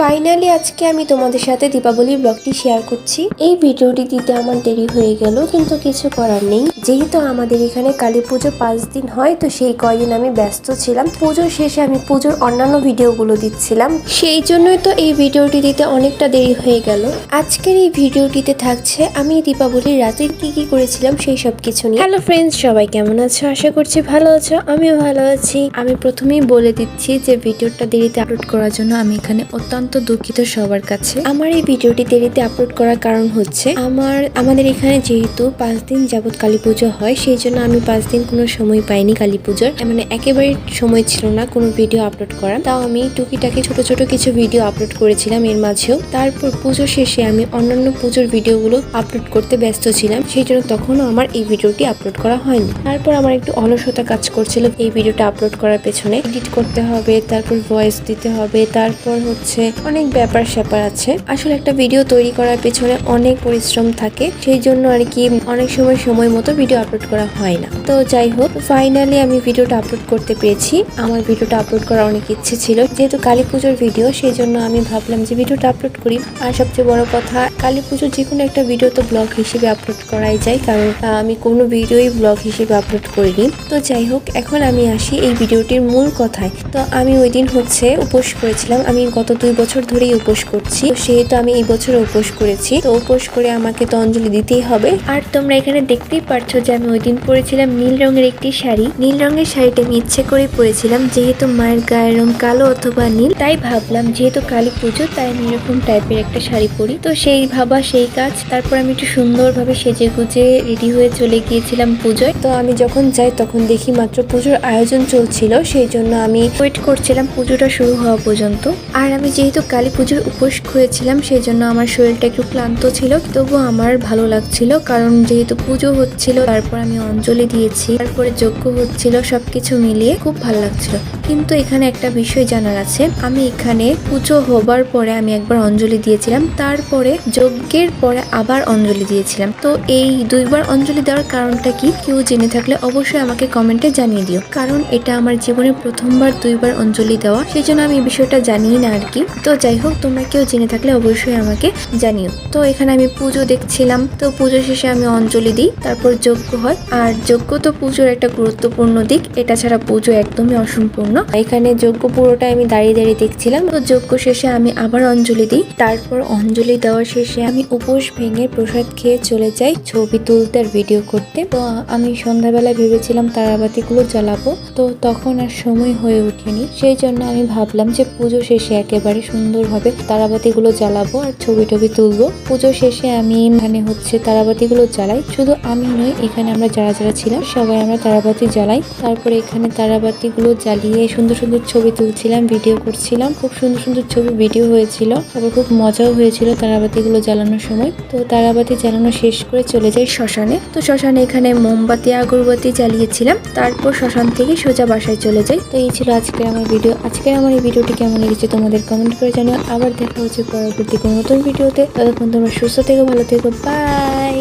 Finally আজকে আমি তোমাদের সাথে দীপাবলির ব্লগটি শেয়ার করছি। এই ভিডিওটি দিতে আমার দেরি হয়ে গেল, কিন্তু কিছু করার নেই। যেহেতু আমাদের এখানে কালী পুজো পাঁচ দিন হয়, তো সেই কয়দিন আমি ব্যস্ত ছিলাম। পুজোর শেষে আমি পুজোর অন্যান্য ভিডিওগুলো দিচ্ছিলাম। সেই জন্যই তো এই ভিডিওটি দিতে অনেকটা দেরি হয়ে গেল। আজকের এই ভিডিওটিতে থাকছে, আমি দীপাবলির রাতে কি কি করেছিলাম সেই সব কিছু নিয়ে। হ্যালো ফ্রেন্ডস সবাই কেমন আছো? আশা করছি ভালো আছো, আমিও ভালো আছি। আমি প্রথমেই বলে দিচ্ছি যে ভিডিওটা দেরিতে আপলোড করার জন্য আমি এখানে অত্যন্ত দুঃখিত সবার কাছে। আমার এই ভিডিওটি দেরিতে আপলোড করার কারণ হচ্ছে, আমার, আমাদের এখানে যেহেতু পাঁচ দিন যাবত কালী পুজো হয়, সেই জন্য আমি পাঁচ দিন কোনো সময় পাইনি কালী পুজোর। মানে একেবারে সময় ছিল না কোনো ভিডিও আপলোড করা তাও আমি টুকিটাকি ছোট ছোট কিছু ভিডিও আপলোড করেছিলাম এর মাঝেও। তারপর পুজো শেষে আমি অন্যান্য পুজোর ভিডিওগুলো আপলোড করতে ব্যস্ত ছিলাম, সেই জন্য তখনও আমার এই ভিডিওটি আপলোড করা হয়নি। তারপর আমার একটু অলসতা কাজ করছিল এই ভিডিওটা আপলোড করার পেছনে। এডিট করতে হবে, তারপর ভয়েস দিতে হবে, তারপর হচ্ছে অনেক ব্যাপার স্যাপার আছে। আসলে একটা ভিডিও তৈরি করার পেছনে অনেক পরিশ্রম থাকে। সেই জন্য আর কি অনেক সময় সময় মতো ভিডিও আপলোড করা হয় না। তো যাই হোক ফাইনালি আমি ভিডিওটা আপলোড করতে পেরেছি। আমার ভিডিওটা আপলোড করার অনেক ইচ্ছে ছিল। যেহেতু কালী পুজোর ভিডিও সেই জন্য আমি ভাবলাম যে ভিডিওটা আপলোড করি। আর সবচেয়ে বড় কথা, কালী পুজোর যে কোনো একটা ভিডিও তো ব্লগ হিসেবে আপলোড করাই যায়। কারণ আমি কোনো ভিডিওই ব্লগ হিসেবে আপলোড করিনি। তো যাই হোক, এখন আমি আসি এই ভিডিওটির মূল কথায়। তো আমি ওই দিন হচ্ছে উপোস করেছিলাম। আমি গত দুই বছর ধরেই উপোস করছি। সেহেতু আমি এই বছর উপোস করেছি। তো উপোস করে আমাকে তো অঞ্জলি দিতেই হবে। আর তোমরা এখানে দেখতেই পারছ যে আমি ওই দিন পরেছিলাম নীল রঙের একটি শাড়ি। নীল রঙের শাড়িটা আমি ইচ্ছে করে পরেছিলাম, যেহেতু মায়ের গায়ের রং কালো অথবা নীল। তাই ভাবলাম, যেহেতু কালী পুজো, তাই আমি এরকম টাইপের একটা শাড়ি পরি। তো সেই ভাবা, সেই কাজ, তারপর আমি একটু সুন্দরভাবে সেজে গুজে রেডি হয়ে চলে গিয়েছিলাম পুজোয়। তো আমি যখন যাই, তখন দেখি মাত্র পুজোর আয়োজন চলছিল, সেই জন্য আমি ওয়েট করছিলাম পুজোটা শুরু হওয়া পর্যন্ত। আর আমি যেহেতু কালী পুজোর উপোস করেছিলাম সেই জন্য আমার শরীরটা একটু ক্লান্ত ছিল। তবুও আমার ভালো লাগছিল, কারণ যেহেতু পুজো হচ্ছিল, তারপর আমি অঞ্জলি দিয়েছি, তারপরে যজ্ঞ হচ্ছিল, সবকিছু মিলিয়ে খুব ভালো লাগছিল। কিন্তু এখানে একটা বিষয় জানার আছে, আমি এখানে পুজো হবার পরে আমি একবার অঞ্জলি দিয়েছিলাম, তারপরে যজ্ঞের পরে আবার অঞ্জলি দিয়েছিলাম। তো এই দুইবার অঞ্জলি দেওয়ার কারণটা কি, কেউ জেনে থাকলে অবশ্যই আমাকে কমেন্টে জানিয়ে দিও। কারণ এটা আমার জীবনে প্রথমবার দুইবার অঞ্জলি দেওয়া, সেই জন্য আমি এই বিষয়টা জানি না আর কি। তো যাই হোক, তোমরা কেউ জেনে থাকলে অবশ্যই আমাকে জানিও। তো এখানে আমি পুজো দেখছিলাম। তো পুজো শেষে আমি অঞ্জলি দিই, তারপর যজ্ঞ হয়। আর যজ্ঞ তো পুজোর একটা গুরুত্বপূর্ণ দিক, এটা ছাড়া পুজো একদমই অসম্পূর্ণ। এখানে যজ্ঞ পুরোটা আমি দাঁড়িয়ে দাঁড়িয়ে দেখছিলাম। তো যজ্ঞ শেষে আমি আবার অঞ্জলি দিই। তারপর অঞ্জলি দেওয়ার শেষে আমি উপোস ভেঙে প্রসাদ খেয়ে চলে যাই ছবি তুলতে আর ভিডিও করতে। তো আমি সন্ধ্যাবেলা ভেবেছিলাম তারাবাতিগুলো জ্বালাবো। তো তখন আর সময় হয়ে ওঠেনি। সেই জন্য আমি ভাবলাম যে পুজো শেষে একেবারে সুন্দরভাবে তারাবাতিগুলো জ্বালাবো আর ছবি টবি তুলবো। পুজো শেষে আমি মানে হচ্ছে তারাবাতিগুলো জ্বালাই। শুধু আমি নই, এখানে আমরা যারা যারা ছিলাম, সবাই আমরা তারাবাতি জ্বালাই। তারপরে এখানে তারাবাতিগুলো জ্বালিয়ে সুন্দর সুন্দর ছবি তুলছিলাম ভিডিও করছিলাম। খুব সুন্দর সুন্দর ছবি ভিডিও হয়েছিল। তারপর খুব মজাও হয়েছিল তারাবাতিগুলো জ্বালানোর সময়। তো তারাবাতি জ্বালানো শেষ করে চলে যাই শ্মশানে। তো শ্মশানে এখানে মোমবাতি, আগরবাতি জ্বালিয়েছিলাম। তারপর শ্মশান থেকে সোজা বাসায় চলে যাই। তো এই ছিল আজকের আমার ভিডিও আজকের আমার এই ভিডিওটি কেমন লেগেছে তোমাদের কমেন্ট করে জানিও, আবার দেখা হচ্ছে পরবর্তী কোনো নতুন ভিডিওতে। ততক্ষণ তোমরা সুস্থ থেকে, ভালো থেকো বাই